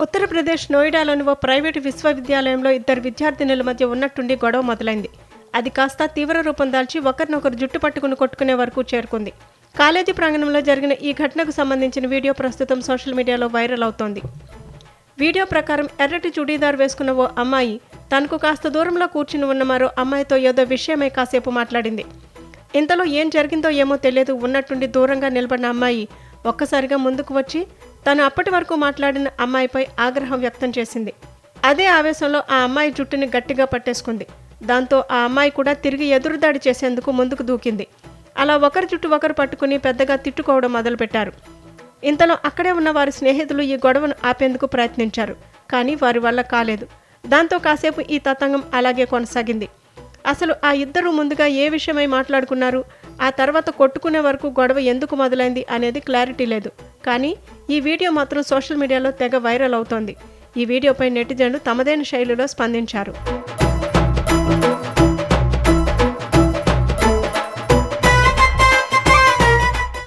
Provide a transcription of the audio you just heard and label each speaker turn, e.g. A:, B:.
A: ఉత్తరప్రదేశ్ నోయిడాలోని ఓ private విశ్వవిద్యాలయంలో ఇద్దరు విద్యార్థినుల మధ్య ఉన్నట్టుండి గొడవ మొదలైంది. అది కాస్త తీవ్ర రూపం దాల్చి ఒకరినొకరు జుట్టు పట్టుకుని కొట్టుకునే వరకు చేరుకుంది. కాలేజీ ప్రాంగణంలో జరిగిన ఈ ఘటనకు సంబంధించిన వీడియో ప్రస్తుతం సోషల్ మీడియాలో వైరల్ అవుతోంది. వీడియో ప్రకారం ఎర్రటి చుడీదార్ వేసుకున్న ఓ అమ్మాయి తనకు కాస్త దూరంలో కూర్చుని ఉన్న మరో అమ్మాయితో ఏదో విషయమై కాసేపు మాట్లాడింది. ఇంతలో ఏం జరిగిందో ఏమో తెలియదు ఉన్నట్టుండి దూరంగా నిలబడిన అమ్మాయి ఒక్కసారిగా ముందుకు వచ్చి తను అప్పటి వరకు మాట్లాడిన అమ్మాయిపై ఆగ్రహం వ్యక్తం చేసింది. అదే ఆవేశంలో ఆ అమ్మాయి జుట్టుని గట్టిగా పట్టేసుకుంది. దాంతో ఆ అమ్మాయి కూడా తిరిగి ఎదురుదాడి చేసేందుకు ముందుకు దూకింది. అలా ఒకరి జుట్టు ఒకరు పట్టుకుని పెద్దగా తిట్టుకోవడం మొదలుపెట్టారు. ఇంతలో అక్కడే ఉన్న వారి స్నేహితులు ఈ గొడవను ఆపేందుకు ప్రయత్నించారు కానీ వారి వల్ల కాలేదు. దాంతో కాసేపు ఈ తతంగం అలాగే కొనసాగింది. అసలు ఆ ఇద్దరు ముందుగా ఏ విషయమై మాట్లాడుకున్నారు ఆ తర్వాత కొట్టుకునే వరకు గొడవ ఎందుకు మొదలైంది అనేది క్లారిటీ లేదు. కానీ ఈ వీడియో మాత్రం సోషల్ మీడియాలో తెగ వైరల్ అవుతోంది. ఈ వీడియోపై నెటిజన్లు తమదైన శైలిలో స్పందించారు.